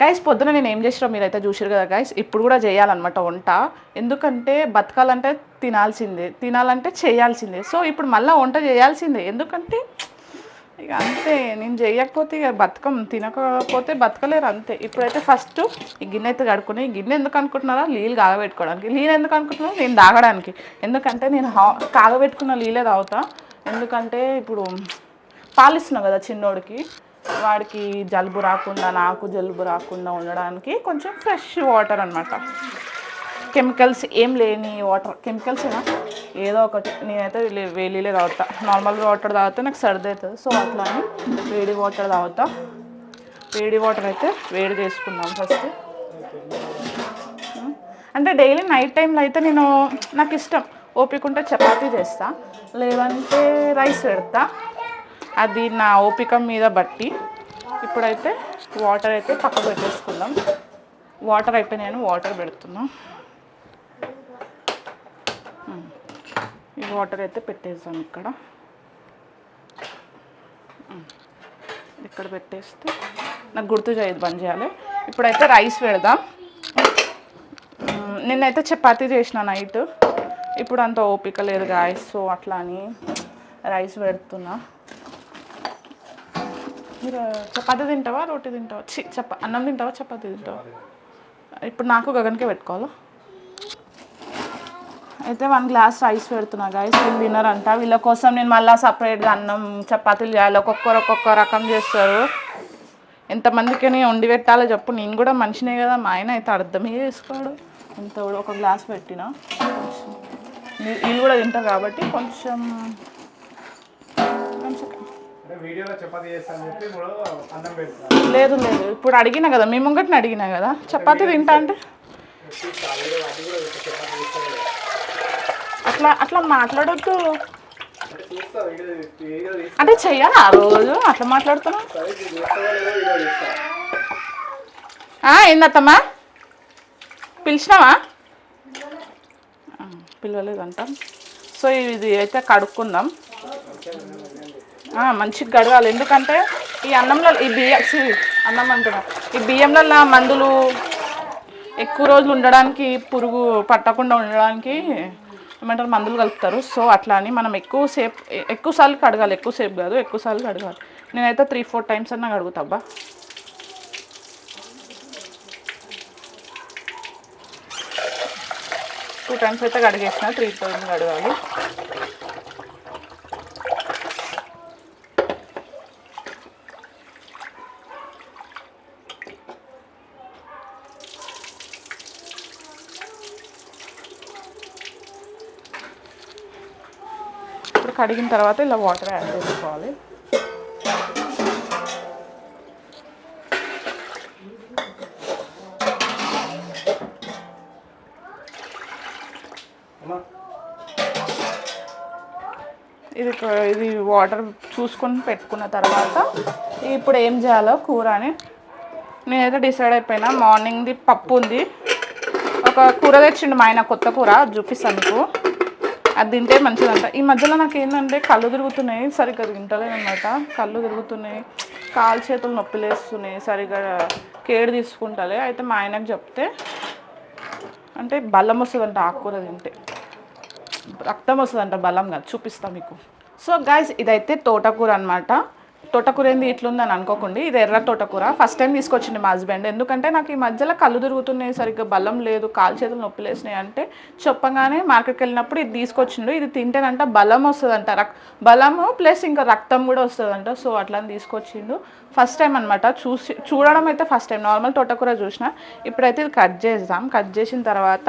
Guys పొద్దున నేను ఏం చేసినా మీరైతే చూసారు కదా గైస్ ఇప్పుడు కూడా చేయాలన్నమాట వంట. ఎందుకంటే బతకాలంటే తినాల్సిందే తినాలంటే చేయాల్సిందే. సో ఇప్పుడు మళ్ళీ వంట చేయాల్సిందే. ఎందుకంటే ఇక అంతే నేను చేయకపోతే ఇక బతకం తినకపోతే బతకలేరు అంతే. ఇప్పుడైతే ఫస్ట్ ఈ గిన్నె అయితే కడుక్కుని గిన్నె ఎందుకు అనుకుంటున్నారా? నీళ్ళు కాగబెట్టుకోవడానికి. నీళ్ళు ఎందుకు అనుకుంటున్నారా నేను తాగడానికి. ఎందుకంటే నేను కాగబెట్టుకున్న నీళ్ళే తాగుతా. ఎందుకంటే ఇప్పుడు పాలిస్తున్నా కదా చిన్నోడికి. వాడికి జలుబు రాకుండా నాకు జలుబు రాకుండా ఉండడానికి కొంచెం ఫ్రెష్ వాటర్ అనమాట కెమికల్స్ ఏం లేని వాటర్. కెమికల్స్ ఏనా? ఏదో ఒకటి. నేనైతే లే- వేలీలే తాగుతా. నార్మల్ వాటర్ తాగితే నాకు సర్ది అవుతుంది. సో అట్లా అని వేడి వాటర్ తాగుతా. వేడి వాటర్ అయితే వేడి చేసుకున్నాం ఫస్ట్. అంటే డైలీ నైట్ టైంలో అయితే నేను నాకు ఇష్టం. ఓపిక ఉంటే చపాతీ చేస్తా. లేదంటే రైస్ పెడతా. అది నా ఓపిక మీద బట్టి ఇప్పుడైతే వాటర్ అయితే పక్కకు పెట్టేసుకుందాం. వాటర్ అయిపోయినాయని వాటర్ పెడుతున్నా. Hmm. ఈ వాటర్ అయితే పెట్టేద్దాం ఇక్కడ. Hmm. ఇక్కడ పెట్టేస్తే నాకు గుర్తు చేయదు బంద్ చేయాలి. ఇప్పుడైతే రైస్ పెడదాం. Hmm. నిన్నైతే చపాతీ చేసిన నైట్ ఇప్పుడు అంత ఓపిక లేదు గాయస్ సో అట్లా అని రైస్ పెడుతున్నా. మీరు చపాతి తింటావా? రోటీ తింటావా? చి చప అన్నం తింటావా? చపాతి తింటావా? ఇప్పుడు నాకు గగన్కే పెట్టుకోవాలా? అయితే వన్ గ్లాస్ రైస్ పెడుతున్నా గాయస్ వీళ్ళు తినరంట. వీళ్ళ కోసం నేను మళ్ళీ సపరేట్గా అన్నం చపాతీలు చేయాలి. ఒక్కొక్కరు ఒక్కొక్క రకం చేస్తారు. ఎంతమందికి నేను వండి పెట్టాలో చెప్పు. నేను కూడా మనిషినే కదా మా ఆయన అయితే అర్థమే చేసుకోడు. ఇంత ఒక గ్లాస్ పెట్టిన. వీళ్ళు కూడా తింటారు కాబట్టి కొంచెం వీడియోలో చపాతీ చేస్తాను చెప్పి ఇప్పుడు అన్నం పెడతాను. లేదు లేదు. ఇప్పుడు అడిగినా కదా మీ ముంగటిని అడిగినా కదా? చపాతీ తింటా అంటే? అట్లా అట్లా మాట్లాడొద్దు. అంటే చూస్తా చెయ్యాలా ఆ రోజు? అట్లా మాట్లాడుతున్నా? ఏందత్తమ్మా? పిలిచినావా? పిలవలేదంట. సో ఇది అయితే కడుక్కుందాం. మంచిగా కడగాలి. ఎందుకంటే ఈ అన్నంలో ఈ బియ్యం ఛీ, అన్నం అంటున్నా. ఈ బియ్యంలో మందులు ఎక్కువ రోజులు ఉండడానికి పురుగు పట్టకుండా ఉండడానికి ఏమంటారు మందులు కలుపుతారు. సో అట్లా అని మనం ఎక్కువ సేపు ఎక్కువ సార్లు కడగాలి. ఎక్కువసేపు కాదు ఎక్కువ సార్లు కడగాలి. నేనైతే త్రీ ఫోర్ టైమ్స్ అన్నా కడుగుతాబ్బా టూ టైమ్స్ అయితే కడిగేసిన త్రీ టైమ్స్ కడగాలి. కడిగిన తర్వాత ఇలా వాటర్ యాడ్ చేసుకోవాలి. ఇది ఇది వాటర్ చూసుకొని పెట్టుకున్న తర్వాత ఇప్పుడు ఏం చేయాలో కూర అని నేనైతే డిసైడ్ అయిపోయినా. మార్నింగ్ది పప్పు ఉంది ఒక కూర తెచ్చిండు మా ఆయన కొత్త కూర చూపిస్తాను మీకు. అది తింటే మంచిదంట. ఈ మధ్యలో నాకు ఏంటంటే కళ్ళు తిరుగుతున్నాయి సరిగ్గా తింటలేదు కళ్ళు తిరుగుతున్నాయి కాలు చేతులు నొప్పి లేస్తున్నాయి సరిగ్గా కేడు తీసుకుంటలే. అయితే మా ఆయనకు చెప్తే అంటే బలం వస్తుందంట ఆకుకూర తింటే. రక్తం వస్తుందంట బలం కాదు చూపిస్తా మీకు. సో గాయస్ ఇదైతే తోటకూర అనమాట తోటకూర ఏంది ఇట్లుందని అనుకోకండి. ఇది ఎర్ర తోటకూర. ఫస్ట్ టైం తీసుకొచ్చింది మా హస్బెండ్ ఎందుకంటే నాకు ఈ మధ్యలో కళ్ళు తిరుగుతున్నాయి సరిగ్గా బలం లేదు కాలు చేతులు నొప్పి లేసినాయి అంటే చెప్పగానే మార్కెట్కి వెళ్ళినప్పుడు ఇది తీసుకొచ్చిండు. ఇది తింటేనంట బలం వస్తుందంట. రక్ బలము ప్లస్ ఇంకా రక్తం కూడా వస్తుందంట. సో అట్లా తీసుకొచ్చిండు. ఫస్ట్ టైం అనమాట చూసి చూడడం అయితే ఫస్ట్ టైం నార్మల్ తోటకూర చూసిన. ఇప్పుడైతే ఇది కట్ చేద్దాం. కట్ చేసిన తర్వాత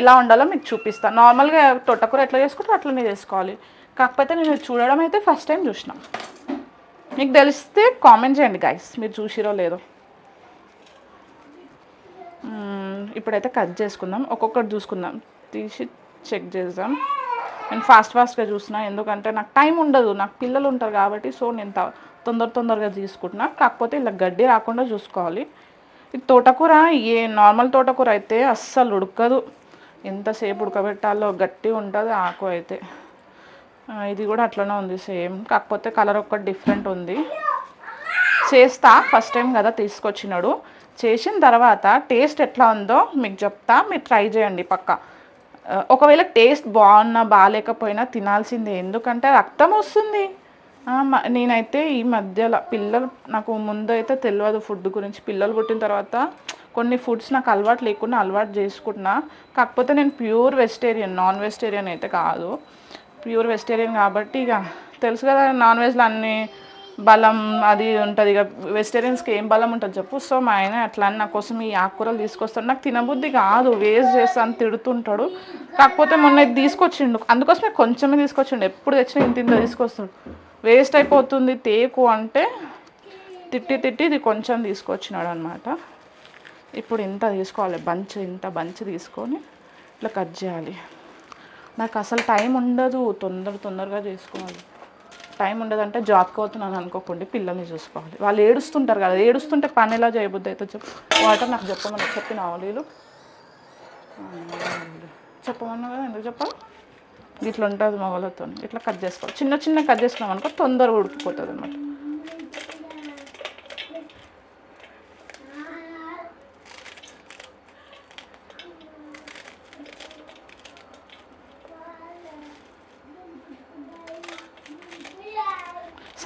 ఎలా ఉండాలో మీకు చూపిస్తాను నార్మల్గా తోటకూర ఎట్లా చేసుకుంటారో అట్లనే చేసుకోవాలి. కాకపోతే నేను చూడడం అయితే ఫస్ట్ టైం చూసినాం. మీకు తెలిస్తే కామెంట్ చేయండి గైస్ మీరు చూసిరో లేదో. ఇప్పుడైతే కట్ చేసుకుందాం. ఒక్కొక్కటి చూసుకుందాం. తీసి చెక్ చేద్దాం. నేను ఫాస్ట్ ఫాస్ట్గా చూసిన ఎందుకంటే నాకు టైం ఉండదు. నాకు పిల్లలు ఉంటారు కాబట్టి సో నేను తొందర తొందరగా తీసుకుంటున్నా. కాకపోతే ఇలా గడ్డి రాకుండా చూసుకోవాలి. ఈ తోటకూర ఏ నార్మల్ తోటకూర అయితే అస్సలు ఉడకదు. ఎంతసేపు ఉడకబెట్టాలో గట్టి ఉంటుంది ఆకు అయితే. ఇది కూడా అట్లనే ఉంది సేమ్. కాకపోతే కలర్ ఒక్కటి డిఫరెంట్ ఉంది. చేస్తా ఫస్ట్ టైం కదా తీసుకొచ్చినాడు. చేసిన తర్వాత టేస్ట్ ఎట్లా ఉందో మీకు చెప్తా మీరు ట్రై చేయండి పక్క. ఒకవేళ టేస్ట్ బాగున్నా బాగాలేకపోయినా తినాల్సిందే. ఎందుకంటే రక్తం వస్తుంది. నేనైతే ఈ మధ్యలో పిల్లలు నాకు ముందు అయితే తెలియదు ఫుడ్ గురించి. పిల్లలు పుట్టిన తర్వాత కొన్ని ఫుడ్స్ నాకు అలవాటు లేకుండా అలవాటు చేసుకుంటున్నా. కాకపోతే నేను ప్యూర్ వెజిటేరియన్ నాన్ వెజిటేరియన్ అయితే కాదు. ప్యూర్ వెజిటేరియన్ కాబట్టి ఇక తెలుసు కదా నాన్ వెజ్లో అన్ని బలం అది ఉంటుంది. ఇక వెజిటేరియన్స్కి ఏం బలం ఉంటుంది చెప్పు. సో మా ఆయన అట్లా నా కోసం ఈ ఆకుకూరలు తీసుకొస్తాడు. నాకు తినబుద్ధి కాదు వేస్ట్ చేస్తాను తిడుతుంటాడు. కాకపోతే మొన్న ఇది తీసుకొచ్చిండు. అందుకోసమే కొంచెమే తీసుకొచ్చిండు. ఎప్పుడు తెచ్చినా ఇంత ఇంత తీసుకొస్తాడు. వేస్ట్ అయిపోతుంది తేకు అంటే తిట్టి తిట్టి ఇది కొంచెం తీసుకొచ్చినాడు అనమాట ఇప్పుడు ఇంత తీసుకోవాలి. బంచ్ ఇంత బంచ్ తీసుకొని ఇట్లా కట్ చేయాలి. నాకు అసలు టైం ఉండదు. తొందర తొందరగా చేసుకోవాలి. టైం ఉండదంటే జాబ్కి పోతున్నాను అనుకోకండి. పిల్లల్ని చూసుకోవాలి. వాళ్ళు ఏడుస్తుంటారు కదా ఏడుస్తుంటే పని ఎలా చేయబుద్ది అయితే చెప్పు. వాటర్ నాకు చెప్పమని చెప్పిన వీళ్ళు చెప్పమన్నా కదా ఎందుకు చెప్పాలి? ఇట్లా ఉంటుంది మొగలతో ఇట్లా కట్ చేసుకోవాలి. చిన్న చిన్న కట్ చేసుకున్నాం అనుకో తొందరగా ఉడికిపోతుంది అనమాట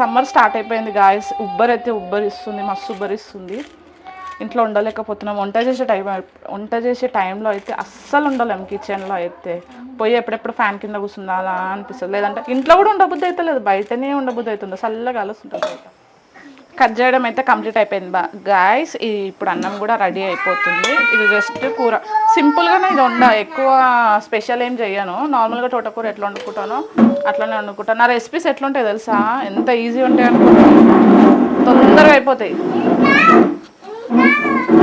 సమ్మర్ స్టార్ట్ అయిపోయింది గాయస్ ఉబ్బర్ అయితే ఉబ్బరిస్తుంది మస్తు ఉబ్బరిస్తుంది. ఇంట్లో ఉండలేకపోతున్నాం. వంట చేసే టైం వంట చేసే టైంలో అయితే అస్సలు ఉండలేము కిచెన్లో అయితే. పోయి ఎప్పుడెప్పుడు ఫ్యాన్ కింద కూర్చుందాలా అనిపిస్తుంది. లేదంటే ఇంట్లో కూడా ఉండబుద్ధి అయితే లేదు బయటనే ఉండబుద్ధి అవుతుంది. చల్లగా అలసి ఉంటుంది కట్ చేయడం అయితే కంప్లీట్ అయిపోయింది బా. గాయస్ ఇప్పుడు అన్నం కూడా రెడీ అయిపోతుంది. ఇది జస్ట్ కూర. సింపుల్గానే ఇది వండ. ఎక్కువ స్పెషల్ ఏం చేయను నార్మల్గా తోటకూర ఎట్లా వండుకుంటానో అట్లనే వండుకుంటాను నా రెసిపీస్ ఎట్లుంటాయి తెలుసా? ఎంత ఈజీ ఉంటాయి అనుకుంటాను తొందరగా అయిపోతాయి.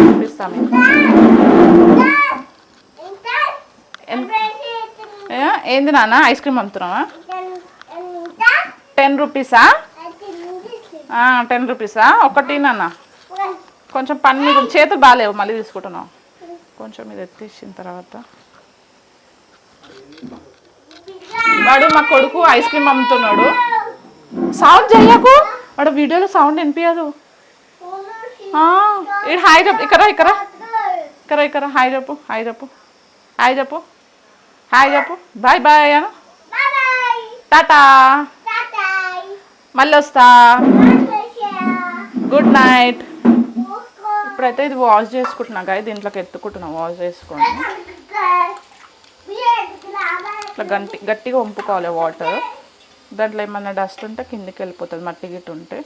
చూపిస్తా మీకు. ఎన్- ఏ, ఏంది నాన్న? ఐస్ క్రీమ్ అమ్ముతున్నావా? టెన్ రూపీసా టెన్ రూపీసా ఒకటి నాన్న. కొంచెం పని మీద చేతులు బాగాలేవు మళ్ళీ తీసుకుంటున్నావు. కొంచెం ఇది ఎత్తేసిన తర్వాత. వాడు మా కొడుకు ఐస్ క్రీమ్ అమ్ముతున్నాడు. సౌండ్ చెయ్యకు వాడు వీడియోలో సౌండ్ వినిపించదు ఇటు హాయ్ చెప్పు. ఇక్కడ ఇక్కడ ఇక్కడ ఇక్కడ హాయ్ చెప్పు హాయ్ చెప్పు. హాయ్ చెప్పు. హాయ్ చెప్పు. బాయ్ బాయ్ అను. టాటా. మళ్ళీ వస్తా. గుడ్ నైట్ ఇప్పుడైతే ఇది వాష్ చేసుకుంటున్నా గాయ దీంట్లోకి ఎత్తుకుంటున్నా వాష్ చేసుకొని. ఇట్లా గట్టి గట్టిగా వంపుకోవాలి వాటర్ దాంట్లో ఏమన్నా డస్ట్ ఉంటే కిందికి వెళ్ళిపోతుంది మట్టి గిట్టు ఉంటే.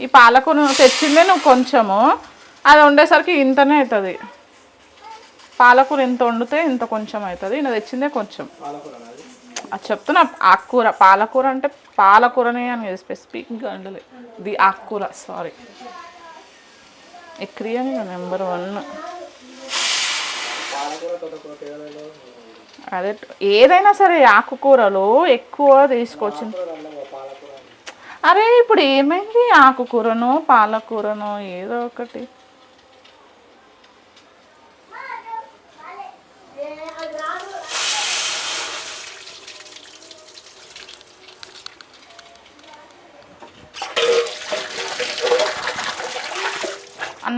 ఈ పాలకూర తెచ్చిందే నువ్వు కొంచెము. అది వండేసరికి ఇంతనే అవుతుంది. పాలకూర ఇంత వండితే ఇంత కొంచెం అవుతుంది. నేను తెచ్చిందే కొంచెం. అది చెప్తున్నా ఆకుకూర పాలకూర అంటే పాలకూరనే అని స్పెసిఫిక్గా ఉండలే. ది ఆకుకూర సారీ ఎక్రియని నెంబర్ వన్ అదే ఏదైనా సరే ఆకుకూరలు ఎక్కువ తీసుకొచ్చింది అరే ఇప్పుడు ఏమైంది? ఆకుకూరను పాలకూరను ఏదో ఒకటి.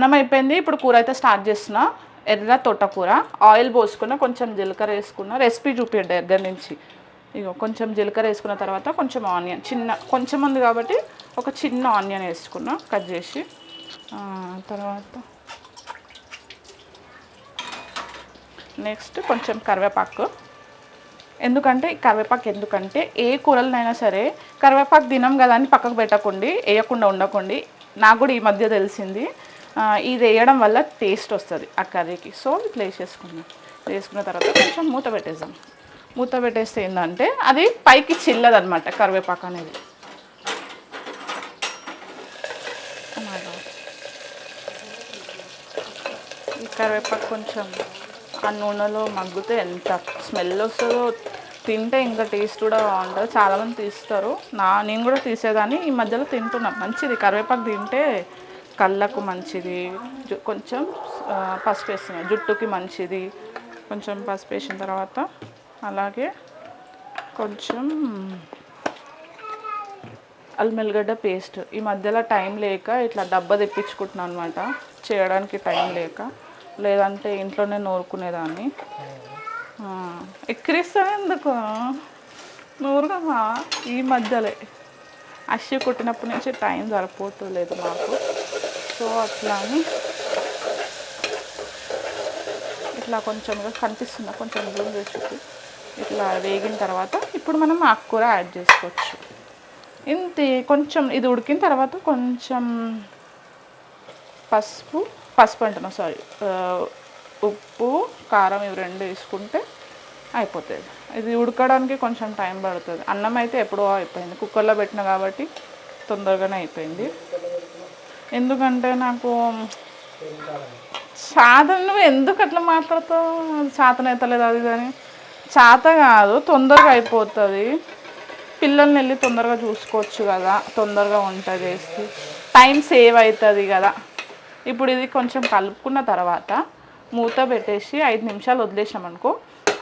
అన్నం అయిపోయింది ఇప్పుడు కూర అయితే స్టార్ట్ చేస్తున్నా. ఎర్ర తోటకూర ఆయిల్ పోసుకున్న కొంచెం జీలకర్ర వేసుకున్న. రెసిపీ చూపించండి దగ్గర నుంచి. ఇగో కొంచెం జీలకర్ర వేసుకున్న తర్వాత కొంచెం ఆనియన్. చిన్న కొంచెం ఉంది కాబట్టి ఒక చిన్న ఆనియన్ వేసుకున్నా కట్ చేసి. తర్వాత నెక్స్ట్ కొంచెం కరివేపాకు. ఎందుకంటే కరివేపాకు ఎందుకంటే ఏ కూరలనైనా సరే కరివేపాకు తినం కదా అని పక్కకు పెట్టకండి వేయకుండా ఉండకండి. నాకు కూడా ఈ మధ్య తెలిసింది. ఇది వేయడం వల్ల టేస్ట్ వస్తుంది ఆ కర్రీకి. సో ఇట్లా చేసుకున్నాం. వేసుకున్న తర్వాత కొంచెం మూత పెట్టేద్దాం. మూత పెట్టేస్తే ఏంటంటే అది పైకి చిల్లదనమాట కరివేపాకు అనేది. ఈ కరివేపాకు కొంచెం ఆ నూనెలో మగ్గితే ఎంత స్మెల్ వస్తుందో తింటే ఇంకా టేస్ట్ కూడా బాగుంటుంది. చాలామంది తీస్తారు. నా నేను కూడా తీసేదాన్ని. ఈ మధ్యలో తింటున్నా. మంచిది. కరివేపాకు తింటే కళ్ళకు మంచిది కొంచెం పసుపు వేస్తున్నాను జుట్టుకి మంచిది. కొంచెం పసుపు వేసిన తర్వాత అలాగే కొంచెం అల్మెల్లిగడ్డ పేస్ట్. ఈ మధ్యలో టైం లేక ఇట్లా డబ్బా తెప్పించుకుంటున్నాను అనమాట చేయడానికి టైం లేక. లేదంటే ఇంట్లోనే నూరుకునేదాన్ని. ఎక్కిరిస్తాను ఎందుకు? నూరుగా ఈ మధ్యలే. అశ్వి కుట్టినప్పటి నుంచి టైం సరిపోతలేదు నాకు సో అట్లా అని ఇట్లా కొంచెం కనిపిస్తుందా కొంచెం జూమ్ చేసి ఇట్లా వేగిన తర్వాత ఇప్పుడు మనం ఆకుకూర యాడ్ చేసుకోవచ్చు. ఇంతే కొంచెం ఇది ఉడికిన తర్వాత కొంచెం పసుపు పసుపు అంటున్నా సారీ ఉప్పు కారం ఇవి రెండు వేసుకుంటే అయిపోతుంది. ఇది ఉడకడానికి కొంచెం టైం పడుతుంది. అన్నం అయితే ఎప్పుడో అయిపోయింది. కుక్కర్లో పెట్టిన కాబట్టి తొందరగానే అయిపోయింది. ఎందుకంటే నాకు సాధన నువ్వు ఎందుకు అట్లా మాట్లాడుతావు? చేతన అవుతలేదు అది కానీ చేత కాదు తొందరగా అయిపోతుంది. పిల్లల్ని వెళ్ళి తొందరగా చూసుకోవచ్చు కదా తొందరగా వంట చేసి. టైం సేవ్ అవుతుంది కదా. ఇప్పుడు ఇది కొంచెం కలుపుకున్న తర్వాత మూత పెట్టేసి ఐదు నిమిషాలు వదిలేసాం అనుకో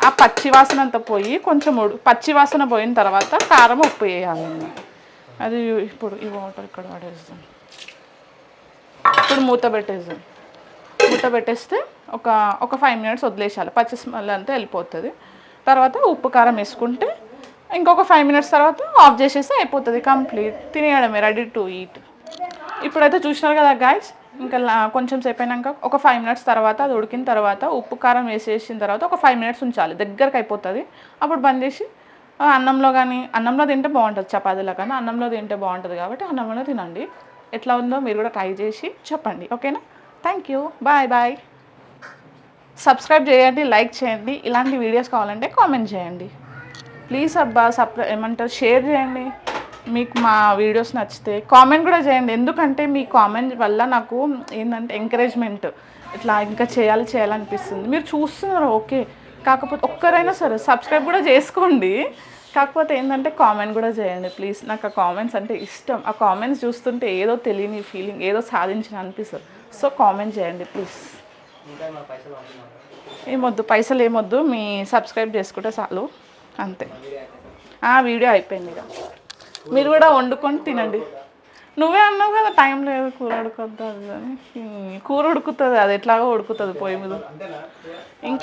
ఆ పచ్చి వాసన అంతా పోయి కొంచెం ఉడు పచ్చి వాసన పోయిన తర్వాత కారం ఉప్పు వేయాలి. అది ఇప్పుడు ఈ వాటర్ ఇక్కడ పడేస్తాం. ఇప్పుడు మూత పెట్టేసాం. మూత పెట్టేస్తే ఒక ఒక ఫైవ్ మినిట్స్ వదిలేసాలి పచ్చి స్మెల్ అంతా వెళ్ళిపోతుంది. తర్వాత ఉప్పు కారం వేసుకుంటే ఇంకొక ఫైవ్ మినిట్స్ తర్వాత ఆఫ్ చేసేస్తే అయిపోతుంది కంప్లీట్ తినేయడమే రెడీ టు ఈట్ ఇప్పుడైతే చూసినారు కదా గాయస్ ఇంకా కొంచెం సేపు అయినాక ఒక ఫైవ్ మినిట్స్ తర్వాత అది ఉడికిన తర్వాత ఉప్పు కారం వేసేసిన తర్వాత ఒక ఫైవ్ మినిట్స్ ఉంచాలి. దగ్గరకు అయిపోతుంది. అప్పుడు బంద్ చేసి అన్నంలో కానీ అన్నంలో తింటే బాగుంటుంది చపాతీలో కానీ అన్నంలో తింటే బాగుంటుంది కాబట్టి అన్నంలో తినండి. ఎట్లా ఉందో మీరు కూడా ట్రై చేసి చెప్పండి ఓకేనా? Thank you bye bye subscribe చేయండి లైక్ చేయండి. ఇలాంటి వీడియోస్ కావాలంటే కామెంట్ చేయండి. ప్లీజ్ అబ్బా సప్ ఏమంటారు షేర్ చేయండి. మీకు మా వీడియోస్ నచ్చితే కామెంట్ కూడా చేయండి. ఎందుకంటే మీ కామెంట్ వల్ల నాకు ఏంటంటే ఎంకరేజ్మెంట్ ఇట్లా ఇంకా చేయాలి చేయాలనిపిస్తుంది. మీరు చూస్తున్నారు ఓకే. కాకపోతే ఒక్కరైనా సరే సబ్స్క్రైబ్ కూడా చేసుకోండి. కాకపోతే ఏంటంటే కామెంట్ కూడా చేయండి ప్లీజ్ నాకు ఆ కామెంట్స్ అంటే ఇష్టం. ఆ కామెంట్స్ చూస్తుంటే ఏదో తెలియని ఫీలింగ్ ఏదో సాధించిన అనిపిస్తుంది. సో కామెంట్ చేయండి ప్లీజ్ ఏమొద్దు పైసలు ఏమొద్దు మీ సబ్స్క్రైబ్ చేసుకుంటే చాలు. అంతే. ఆ వీడియో అయిపోయింది ఇక. మీరు కూడా వండుకొని తినండి. నువ్వే అన్నావు కదా టైం లేదు కూర ఉడకొద్దు అని. కూర ఉడుకుతుంది అది ఎట్లాగో ఉడుకుతుంది పొయ్యి మీద. ఇంక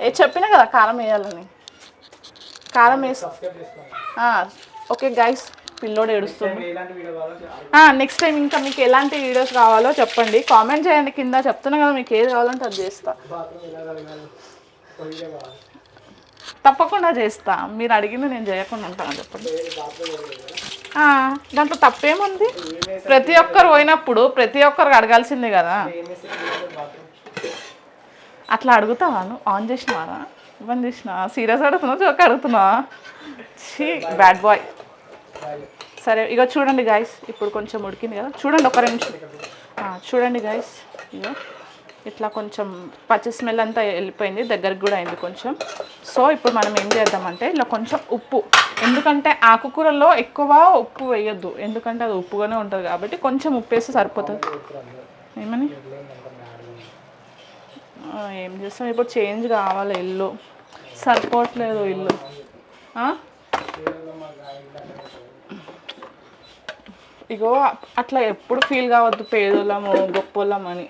ఏ చెప్పినా కదా కారం వేయాలని. కారం వేసి ఓకే గైస్ పిల్లోడు ఏడుస్తుంది. నెక్స్ట్ టైం ఇంకా మీకు ఎలాంటి వీడియోస్ కావాలో చెప్పండి. కామెంట్ చేయండి కింద చెప్తున్నా కదా మీకు ఏది కావాలంటే అది చేస్తా. తప్పకుండా చేస్తా. మీరు అడిగింది నేను చేయకుండా ఉంటాను చెప్పండి. దాంట్లో తప్పేముంది? ప్రతి ఒక్కరు పోయినప్పుడు ప్రతి ఒక్కరు అడగాల్సిందే కదా. అట్లా అడుగుతావా నువ్వు ఆన్ చేసినావా ఇవన్నీ చేసినా? సీరియస్ అడుగుతున్నావు జోక్ అడుగుతున్నా? ఛీ బ్యాడ్ బాయ్. సరే ఇక చూడండి గాయస్. ఇప్పుడు కొంచెం ఉడికింది కదా. చూడండి ఒక నిమిషం. చూడండి గాయస్. ఇగో ఇట్లా కొంచెం పచ్చి స్మెల్ అంతా వెళ్ళిపోయింది. దగ్గరికి కూడా అయింది కొంచెం. సో ఇప్పుడు మనం ఏం చేద్దామంటే ఇలా కొంచెం ఉప్పు. ఎందుకంటే ఆకుకూరలో ఎక్కువ ఉప్పు వేయొద్దు. ఎందుకంటే అది ఉప్పుగానే ఉంటుంది కాబట్టి కొంచెం ఉప్పు వేస్తే సరిపోతుంది. ఏమని? ఏం చేస్తాం? ఇప్పుడు చేంజ్ కావాలి ఇల్లు. సరిపోవట్లేదు ఇల్లు. ఇగో అట్లా ఎప్పుడు ఫీల్ కావద్దు పేదోళ్ళము గొప్పోళ్ళం అని.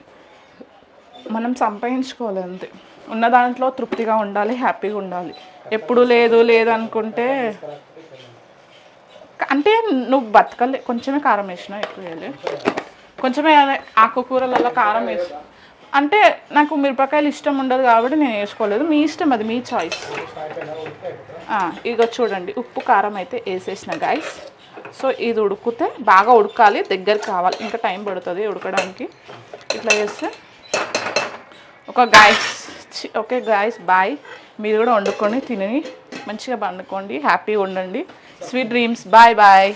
మనం సంపాదించుకోవాలి అంతే. ఉన్న దాంట్లో తృప్తిగా ఉండాలి హ్యాపీగా ఉండాలి. ఎప్పుడు లేదు లేదు అనుకుంటే అంటే నువ్వు బతకలే కొంచెమే కారం వేసినా ఎక్కువ వేయలే. కొంచెమే ఆకుకూరలలో కారం వేసి అంటే నాకు మిరపకాయలు ఇష్టం ఉండదు కాబట్టి నేను వేసుకోలేదు. మీ ఇష్టం అది మీ చాయిస్ ఇగో చూడండి ఉప్పు కారం అయితే వేసేసిన గాయస్ సో ఇది ఉడికితే బాగా ఉడకాలి దగ్గరికి కావాలి ఇంకా టైం పడుతుంది ఉడకడానికి. ఇట్లా చేస్తే ఒక గాయస్ ఓకే గాయస్ బాయ్ మీరు కూడా వండుకొని తిని మంచిగా పండుకోండి హ్యాపీగా ఉండండి. Sweet dreams bye bye